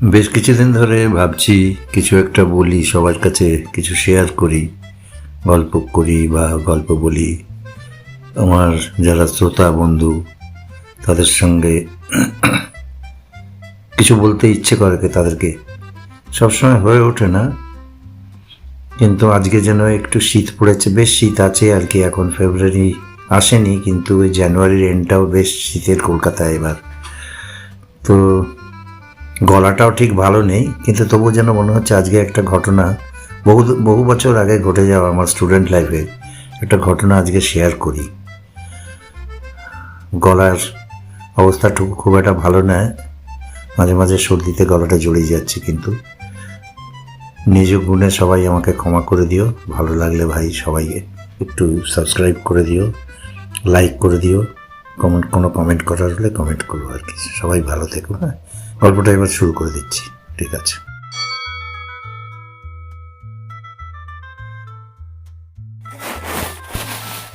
বেশ কিছুদিন ধরে ভাবছি কিছু একটা বলি, সবার কাছে কিছু শেয়ার করি, গল্প করি বা গল্প বলি। আমার যারা শ্রোতা, বন্ধু, তাদের সঙ্গে কিছু বলতে ইচ্ছে করে তাদেরকে। সবসময় হয়ে ওঠে না, কিন্তু আজকে যেন একটু শীত পড়েছে, বেশ শীত আছে আর কি, এখন ফেব্রুয়ারি আসেনি, কিন্তু ওই জানুয়ারির এন্ডটাও বেশ শীতের কলকাতায় এবার। তো গলাটাও ঠিক ভালো নেই, কিন্তু তবু যেন মনে হচ্ছে আজকে একটা ঘটনা বহু বহু বছর আগে ঘটে যাওয়া আমার স্টুডেন্ট লাইফে একটা ঘটনা আজকে শেয়ার করি। গলার অবস্থাটুকু খুব একটা ভালো নয় মাঝে মাঝে সর্দিতে গলাটা জড়িয়ে যাচ্ছে কিন্তু। নিজ গুণে সবাই আমাকে ক্ষমা করে দিও, ভালো লাগলে ভাই সবাই একটু সাবস্ক্রাইব করে দিও লাইক করে দিও কমেন্ট কোনো কমেন্ট করার হলে কমেন্ট করব আর কি। সবাই ভালো থেকো হ্যাঁ? গল্পটা এবার শুরু করে দিচ্ছি। ঠিক আছে।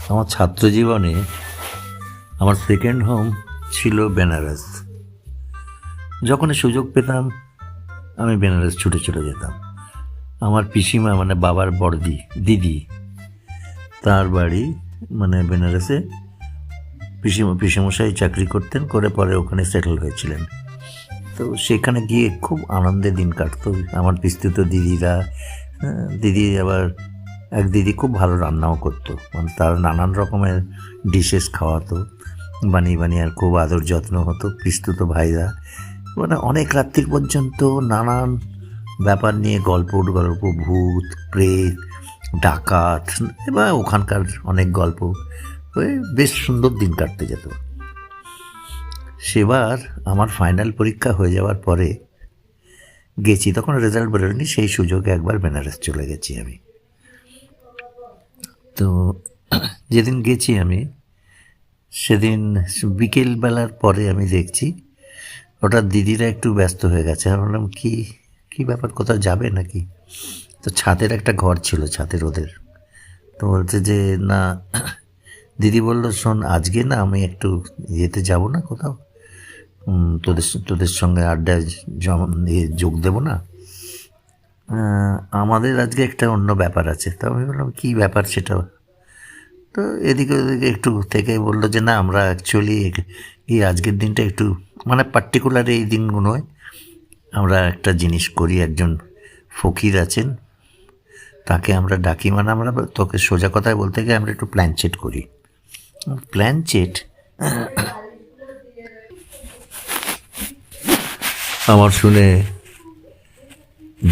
আমার ছাত্র জীবনে আমার সেকেন্ড হোম ছিল বেনারস। যখনই সুযোগ পেতাম, আমি বেনারস ছুটে চলে যেতাম। আমার পিসিমা মানে বাবার বড়দি, দিদি, তার বাড়ি মানে বেনারসে পিসিমা, পিসিমশাই চাকরি করতেন, করে পরে ওখানে সেটেল হয়েছিলেন। তো সেখানে গিয়ে খুব আনন্দে দিন কাটতো। আমার বিস্তৃত দিদিরা হ্যাঁ, দিদি আবার এক দিদি খুব ভালো রান্নাও করতো। মানে তার নানান রকমের ডিশেস খাওয়াতো বানিয়ে বানিয়ে আর খুব আদর যত্ন হতো পিস্তুত ভাইরা। মানে অনেক রাত্রির পর্যন্ত নানান ব্যাপার নিয়ে গল্প গল্প ভূত প্রেত ডাকাত এবার ওখানকার অনেক গল্প। বেশ সুন্দর দিন কাটতে যেত। সেবার আমার ফাইনাল পরীক্ষা হয়ে যাওয়ার পরে গেছি, তখন রেজাল্ট বেরোয়নি, সেই সুযোগে একবার বেনারস চলে গেছি আমি। তো যেদিন গেছি আমি, সেদিন বিকেলবেলার পরে আমি দেখছি, ওটা দিদিরা একটু ব্যস্ত হয়ে গেছে। আমি বললাম, কি কি ব্যাপার, কোথাও যাবে নাকি? তো ছাদের একটা ঘর ছিল, ছাদের ওদের। তো বলছে যে, না। দিদি বলল, শোন, আজকে না আমি একটু ইয়েতে যাব না কোথাও। তোদের তোদের সঙ্গে আড্ডায় যোগ দেবো না? আমাদের আজকে একটা অন্য ব্যাপার আছে। তো আমি বললাম, কী ব্যাপার সেটা? তো এদিকে ওদিকে একটু থেকে বলল যে, না, আমরা অ্যাকচুয়ালি এই আজকের দিনটা একটু মানে পার্টিকুলার এই দিনগুলোয় আমরা একটা জিনিস করি। একজন ফকির আছেন, তাকে আমরা ডাকি। মানে আমরা তোকে সোজা কথায় বলতে গিয়ে আমরা একটু প্ল্যানচেট করি। প্ল্যানচেট আমার শুনে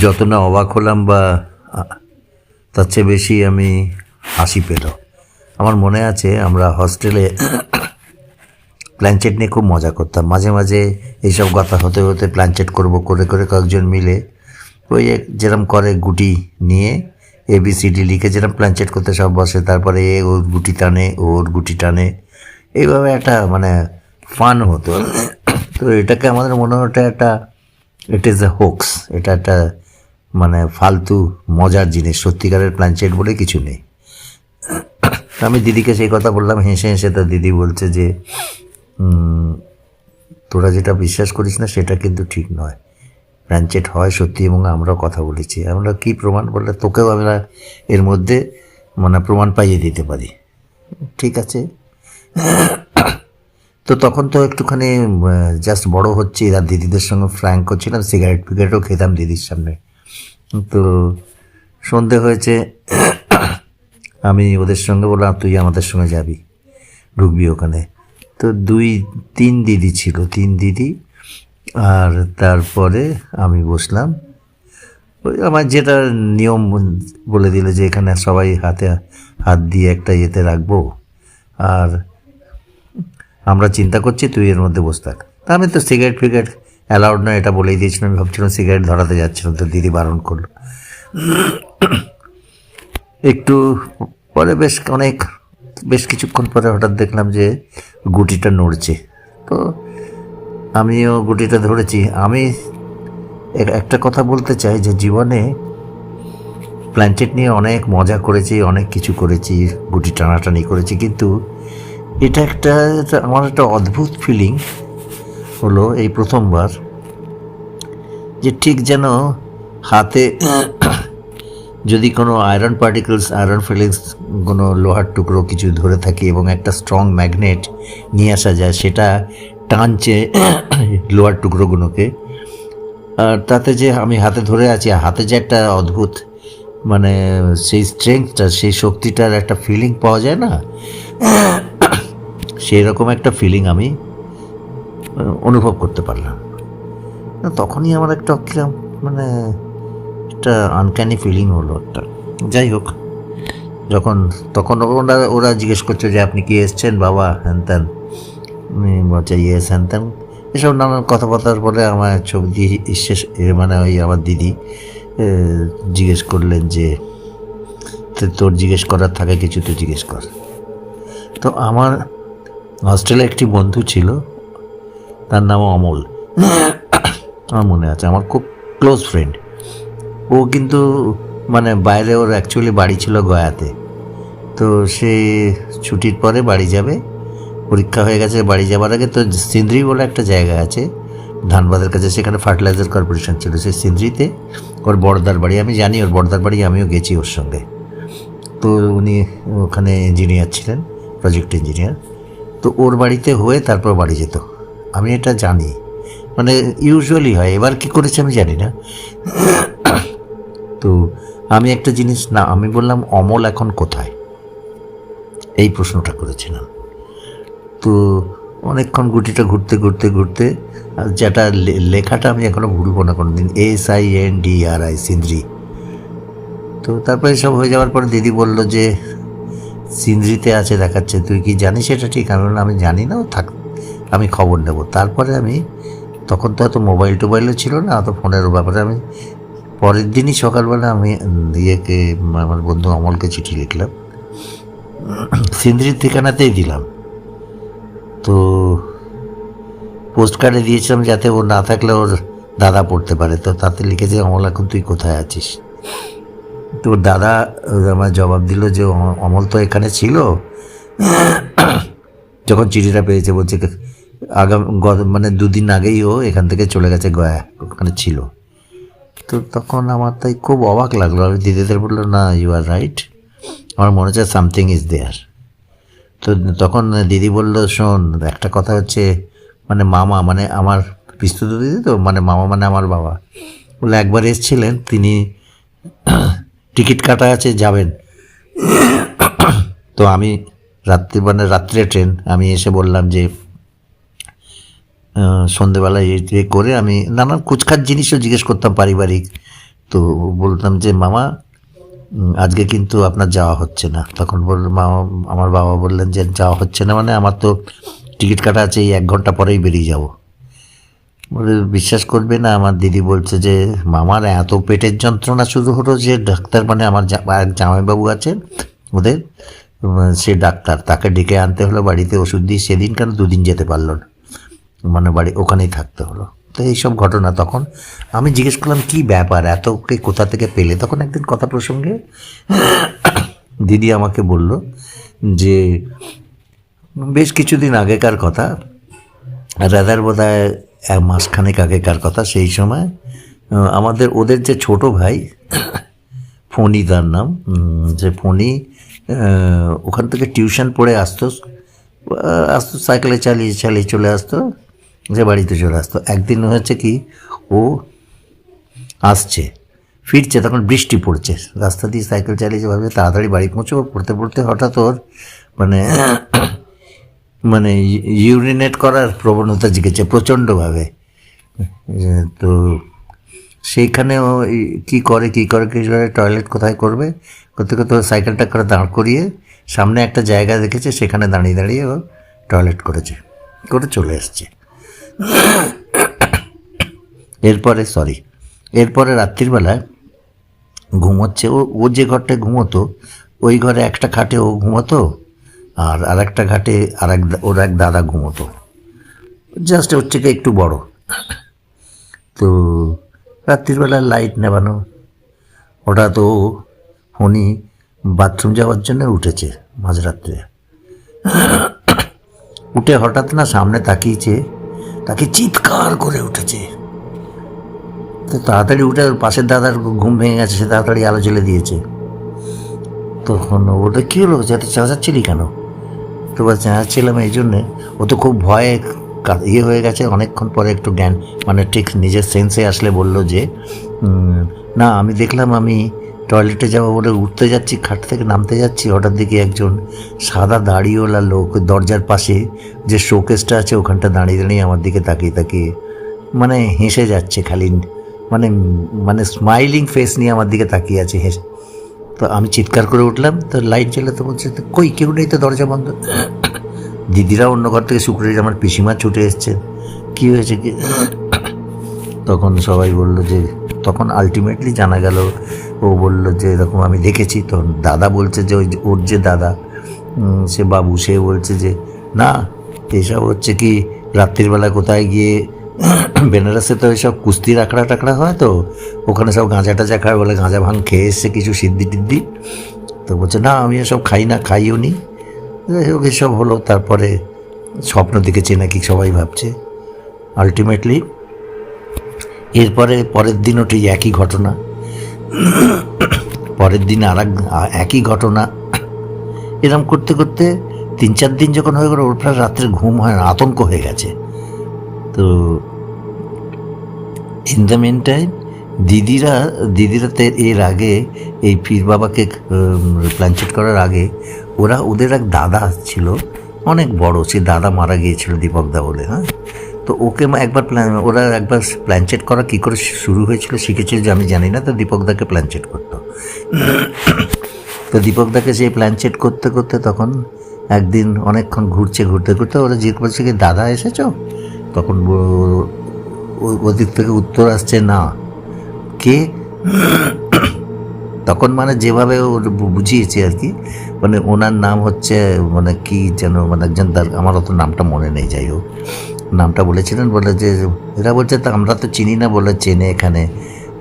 যত না অবাক হলাম বা তার চেয়ে বেশি আমি হাসি পেল। আমার মনে আছে আমরা হস্টেলে প্ল্যানচেট নিয়ে খুব মজা করতাম। মাঝে মাঝে এইসব কথা হতে হতে প্ল্যানচেট করব, করে করে কয়েকজন মিলে ওই যেরম করে গুটি নিয়ে এ বি সি ডি লিখে যেরকম প্ল্যানচেট করতে সব বসে, তারপরে এ ওর গুটি টানে, ওর গুটি টানে। এইভাবে একটা মানে ফান হতো। তো এটাকে আমাদের মনে হতো একটা ইট ইজ এ হোক্স এটা একটা মানে ফালতু মজার জিনিস, সত্যিকারের প্ল্যানচেট বলে কিছু নেই। আমি দিদিকে সেই কথা বললাম, হেসে হেসে তা দিদি বলছে যে তোরা যেটা বিশ্বাস করিস না, সেটা কিন্তু ঠিক নয়। প্ল্যানচেট হয় সত্যি এবং আমরাও কথা বলেছি। আমরা কি প্রমাণ বললে, তোকেও আমরা এর মধ্যে মানে প্রমাণ পাইয়ে দিতে পারি। ঠিক আছে? তো তখন তো একটুখানি জাস্ট বড় হচ্ছে আর দিদিদের সঙ্গে ফ্র্যাঙ্ক করছিলাম সিগারেট ফিগারেটও খেতাম দিদির সামনে। তো সন্ধে হয়েছে, আমি ওদের সঙ্গে বললাম, তুই আমাদের সঙ্গে যাবি, ঢুকবি ওখানে। তো দুই, তিন দিদি ছিল, তিন দিদি, আর তারপরে আমি বসলাম। ওই আমার যেটা নিয়ম বলে দিল যে এখানে সবাই হাতে হাত দিয়ে একটা ইয়েতে রাখব, আর আমরা চিন্তা করছি, তুই এর মধ্যে বসে থাক। তা আমি তো সিগারেট ফিগারেট অ্যালাউড নয়, এটা বলেই দিয়েছিলাম। আমি ভাবছিলাম সিগারেট ধরাতে যাচ্ছিলাম, তো দিদি বারণ করল। একটু পরে বেশ অনেক, বেশ কিছুক্ষণ পরে হঠাৎ দেখলাম যে গুটিটা নড়ছে। তো আমিও গুটিটা ধরেছি। আমি একটা কথা বলতে চাই যে জীবনে প্ল্যানচেট নিয়ে অনেক মজা করেছি, অনেক কিছু করেছি, গুটি টানাটানি করেছি, কিন্তু এটা একটা আমার একটা অদ্ভুত ফিলিং হলো এই প্রথমবার, যে ঠিক যেন হাতে যদি কোনো আয়রন পার্টিকেলস আয়রন ফিলিংস কোনো লোহার টুকরো কিছু ধরে থাকে এবং একটা স্ট্রং ম্যাগনেট নিয়ে আসা যায়, সেটা টানছে লোহার টুকরোগুলোকে। আর তাতে যে আমি হাতে ধরে আছি হাতে যে একটা অদ্ভুত মানে সেই স্ট্রেংথটা সেই শক্তিটার একটা ফিলিং পাওয়া যায় না? সেই রকম একটা ফিলিং আমি অনুভব করতে পারলাম। তখনই আমার একটা কিরম মানে একটা আনক্যানি ফিলিং হলো একটা। যাই হোক, যখন, তখন ওরা ওরা জিজ্ঞেস করছে যে, আপনি কি এসছেন, বাবা? হ্যান ত্যান। বলছে, ইয়েস, হ্যান ত্যান। এসব নানান কথাবার্তার পরে আমার ছবি দিয়ে মানে ওই আমার দিদি জিজ্ঞেস করলেন যে, "তো তোর জিজ্ঞেস করার থাকে কিছু তো জিজ্ঞেস কর। তো আমার হস্টেলে একটি বন্ধু ছিল, তার নাম অমল। আমার মনে আছে, আমার খুব ক্লোজ ফ্রেন্ড ও কিন্তু মানে বাইরে, ওর অ্যাকচুয়ালি বাড়ি ছিল গয়াতে। তো সে ছুটির পরে বাড়ি যাবে, পরীক্ষা হয়ে গেছে, বাড়ি যাবার আগে তো সিন্দ্রি বলে একটা জায়গা আছে, ধানবাদের কাছে, সেখানে ফার্টিলাইজার কর্পোরেশন ছিল, সেই সিন্দ্রিতে। ওর বড়দার বাড়ি, আমি জানি ওর বড়দার বাড়ি, আমিও গেছি ওর সঙ্গে। তো উনি ওখানে ইঞ্জিনিয়ার ছিলেন প্রজেক্ট ইঞ্জিনিয়ার তো ওর বাড়িতে হয়ে তারপর বাড়ি যেত। আমি এটা জানি। মানে ইউজুয়ালি হয়। এবার কি করেছে আমি জানি না। তো আমি একটা জিনিস না, আমি বললাম, অমল এখন কোথায়? এই প্রশ্নটা করেছিলাম। তো অনেকক্ষণ গুটিটা ঘুরতে ঘুরতে ঘুরতে যেটা লেখাটা আমি এখনও ভুলবো না কোনো দিন S I N D R I Sindri. তো তারপরে সব হয়ে যাওয়ার পরে দিদি বলল যে সিন্দ্রিতে আছে, দেখাচ্ছে। তুই কি জানিস এটা ঠিক? আমি আমি জানি না থাক, আমি খবর নেব। তারপরে আমি, তখন তো অত মোবাইল টোবাইলও ছিল না, অত ফোনের ব্যাপারে আমি, পরের দিনই সকালবেলা আমি ইয়েকে, আমার বন্ধু অমলকে চিঠি লিখলাম। সিন্দ্রির ঠিকানাতেই দিলাম। তো পোস্ট কার্ডে দিয়েছিলাম যাতে ও না থাকলে ওর দাদা পড়তে পারে। তো তাতে লিখেছে, অমল, এখন তুই কোথায় আছিস? তো দাদা, আমার জবাব দিল যে অম- অমল তো এখানে ছিল। যখন চিঠিটা পেয়েছে, বলছে আগাম, গত- মানে দুদিন আগেই ও এখান থেকে চলে গেছে গয়া, ওখানে ছিল। তো তখন আমার তাই খুব অবাক লাগল। আমি দিদিদের বলল, না ইউ আর রাইট আমার মনে হচ্ছে সামথিং ইজ দেয়ার তো তখন দিদি বলল, শোন, একটা কথা হচ্ছে মানে মামা মানে আমার পিস্তুত দিদি তো মানে মামা মানে আমার বাবা। বলে, একবার এসেছিলেন, তিনি টিকিট কাটা আছে, যাবেন। তো আমি রাত্রি মানে রাত্রে ট্রেন, আমি এসে বললাম যে সন্ধেবেলায় এই করে আমি নানান কুচখাট জিনিসও জিজ্ঞেস করতাম পারিবারিক। তো বলতাম যে, মামা আজকে কিন্তু আপনার যাওয়া হচ্ছে না। তখন বলল মামা আমার বাবা বললেন যে, যাওয়া হচ্ছে না মানে আমার তো টিকিট কাটা আছে, এই এক ঘণ্টা পরেই বেরিয়ে যাব। বলে বিশ্বাস করবে না, আমার দিদি বলছে যে, মামার এত পেটের যন্ত্রণা শুরু হলো যে ডাক্তার মানে আমার জামাইবাবু আছেন, ওদের সে ডাক্তার, তাকে ডেকে আনতে হলো, বাড়িতে ওষুধ দিয়ে সেদিন কেন দুদিন যেতে পারল না মানে বাড়ি, ওখানেই থাকতে হলো। তো এইসব ঘটনা তখন, আমি জিজ্ঞেস করলাম, কি ব্যাপার? এতকে কোথা থেকে পেলে? তখন একদিন কথা প্রসঙ্গে দিদি আমাকে বলল যে, বেশ কিছুদিন আগেকার কথা রাদার বোধ এক মাসখানেক আগেকার কথা, সেই সময় আমাদের ওদের যে ছোট ভাই, ফণি তার নাম যে ফণি ওখান থেকে টিউশন পড়ে আসতো আসতো, সাইকেলে চালিয়ে চালিয়ে চলে আসতো, যে বাড়িতে চলে আসতো। একদিন হয়েছে কি, ও আসছে, ফিরছে, তখন বৃষ্টি পড়ছে, রাস্তা দিয়ে সাইকেল চালিয়ে যেভাবে তাড়াতাড়ি বাড়ি পৌঁছবো, পড়তে পড়তে হঠাৎ ওর মানে মানে ইউরিনেট করার প্রবণতা জেগেছে প্রচণ্ডভাবে। তো সেইখানে ও কী করে কী করে কী করে টয়লেট কোথায় করবে? করতে করতে সাইকেলটা করে দাঁড় করিয়ে সামনে একটা জায়গা দেখেছে, সেখানে দাঁড়িয়ে দাঁড়িয়ে ও টয়লেট করেছে, করে চলে এসছে। এরপরে সরি এরপরে রাত্রিবেলায় ঘুমোচ্ছে, ও ও যে ঘরটায় ঘুমোতো, ওই ঘরে একটা খাটে ও ঘুমোতো আর আরেকটা ঘাটে আর এক ওর এক দাদা ঘুমোতো। জাস্ট ওর থেকে একটু বড়। তো রাত্রিবেলা লাইট নেবানো। হঠাৎ ও ফোনই বাথরুম যাওয়ার জন্য উঠেছে মাঝরাত্রে। উঠে হঠাৎ না সামনে তাকিয়েছে, তাকে চিৎকার করে উঠেছে। তো তাড়াতাড়ি উঠে ওর পাশের দাদার ঘুম ভেঙে গেছে, সে তাড়াতাড়ি আলো জ্বেলে দিয়েছে। তখন ওটা কী হলো? যাতে চেঁচাচ্ছিলি কেন? তো বল চেঁচাচ্ছিলাম এই জন্যে। ও তো খুব ভয়ে ইয়ে হয়ে গেছে। অনেকক্ষণ পরে একটু জ্ঞান মানে ঠিক নিজের সেন্সে আসলে বলল যে না, আমি দেখলাম আমি টয়লেটে যাব বলে উঠতে যাচ্ছি, খাট থেকে নামতে যাচ্ছি। হঠাৎ দেখি একজন সাদা দাড়িওয়ালা লোক দরজার পাশে যে শোকেসটা আছে, ওখানটা দাঁড়িয়ে দাঁড়িয়ে আমার দিকে তাকিয়ে তাকিয়ে মানে হেসে যাচ্ছে খালি। মানে মানে স্মাইলিং ফেস নিয়ে আমার দিকে তাকিয়ে আছে হেসে তো আমি চিৎকার করে উঠলাম, তো লাইট জ্বলে তো বলছে কই, কেউ নেই তো দরজা বন্ধ? দিদিরা অন্য ঘর থেকে শুক্রের আমার পিসিমা ছুটে এসছে, কী হয়েছে কি? তখন সবাই বলল যে, তখন আলটিমেটলি জানা গেল, ও বলল যে, এরকম আমি দেখেছি। তো দাদা বলছে যে, ওই ওর যে দাদা সে বাবু, সে বলছে যে, না, এসব হচ্ছে কি রাত্রিবেলা কোথায় গিয়ে বেনারসে তো এসব কুস্তির আখড়া টাকড়া হয় তো, ওখানে সব গাঁজা টাজা খায় বলে গাঁজা ভাঙ খেয়ে এসছে কিছু সিদ্ধি টিদ্ধি। তো বলছে, না, আমি এসব খাই না, খাইও নি। যাই হোক, এসব হলো, তারপরে স্বপ্ন দেখেছে নাকি সবাই ভাবছে। আলটিমেটলি এরপরে পরের দিন ওটি একই ঘটনা। পরের দিন আর একই ঘটনা। এরম করতে করতে তিন চার দিন যখন হয়ে গেল, ওর প্রায় রাত্রে ঘুম হয় না, আতঙ্ক হয়ে গেছে। তো ইন দ্য মেন টাইম দিদিরা দিদিরা তো এর আগে, এই পীর বাবাকে প্ল্যানচেট করার আগে, ওরা ওদের এক দাদা ছিল, অনেক বড়, সে দাদা মারা গিয়েছিল দীপকদা বলে হ্যাঁ? তো ওকে একবার প্ল্যান ওরা একবার প্ল্যানচেট করা কী করে শুরু হয়েছিল শিখেছিল যে আমি জানি না, তো দীপকদাকে প্ল্যানচেট করতো। তো দীপকদাকে সেই প্ল্যানচেট করতে করতে তখন একদিন অনেকক্ষণ ঘুরছে, ঘুরতে ঘুরতে ওরা জিজ্ঞেস করছে কি, দাদা এসেছ? তখন ওদিক থেকে উত্তর আসছে না। কে? তখন মানে যেভাবে বুঝিয়েছে আর কি মানে ওনার নাম হচ্ছে মানে কি যেন মানে একজন তার, আমার অত নামটা মনে নেই, যাই হোক। নামটা বলেছিলেন, বলে যে, এরা বলছে তা আমরা তো চিনি না বলে চেনে এখানে।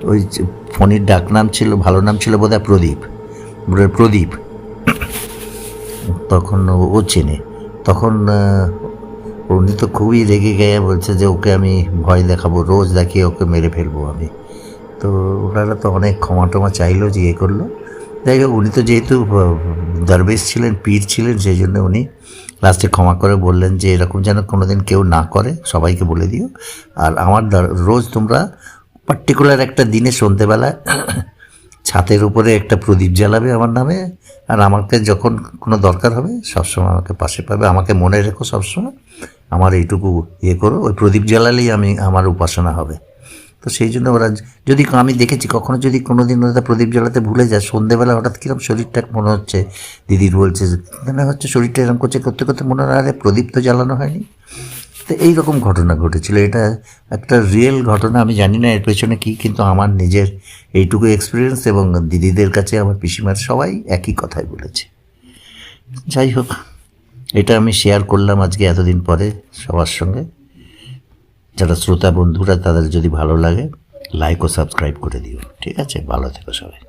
ওই যে ফণির ডাক নাম ছিল, ভালো নাম ছিল বোধহয় প্রদীপ। বলে প্রদীপ। তখন ও- চেনে। তখন উনি তো খুবই রেগে গিয়ে বলছে যে ওকে আমি ভয় দেখাবো, রোজ দেখিয়ে ওকে মেরে ফেলব আমি। তো ওনারা তো অনেক ক্ষমা টমা চাইলো যে ইয়ে করল। যাই হোক, উনি তো যেহেতু দরবেশ ছিলেন, পীর ছিলেন, সেই জন্য উনি লাস্টে ক্ষমা করে বললেন যে এরকম যেন কোনো দিন কেউ না করে, সবাইকে বলে দিও। আর আমার রোজ তোমরা পার্টিকুলার একটা দিনে সন্ধেবেলায় ছাতের উপরে একটা প্রদীপ জ্বালাবে আমার নামে, আর আমাকে যখন কোনো দরকার হবে, সবসময় আমাকে পাশে পাবে। আমাকে মনে রেখো সবসময়। আমার এইটুকু ইয়ে করো, ওই প্রদীপ জ্বালালেই আমি, আমার উপাসনা হবে। তো সেই জন্য ওরা যদি আমি দেখেছি, কখনো যদি কোনো দিন ওরা প্রদীপ জ্বালাতে ভুলে যায়, সন্ধেবেলা হঠাৎ কিরম শরীরটা মনে হচ্ছে দিদির বলছে মনে হচ্ছে শরীরটা এরকম করছে, করতে করতে মনে হয়, আরে প্রদীপ তো জ্বালানো হয়নি। তো এইরকম ঘটনা ঘটেছিল। এটা একটা রিয়েল ঘটনা, আমি জানি না এর পেছনে কী, কিন্তু আমার নিজের এইটুকু এক্সপিরিয়েন্স এবং দিদিদের কাছে আমার পিসিমার সবাই একই কথাই বলেছে। যাই হোক। এটা আমি শেয়ার করলাম আজকে এতদিন পরে সবার সঙ্গে। যারা শ্রোতা বন্ধুরা, তাদের যদি ভালো লাগে লাইক ও সাবস্ক্রাইব করে দিও। ঠিক আছে? ভালো থেকো সবাই।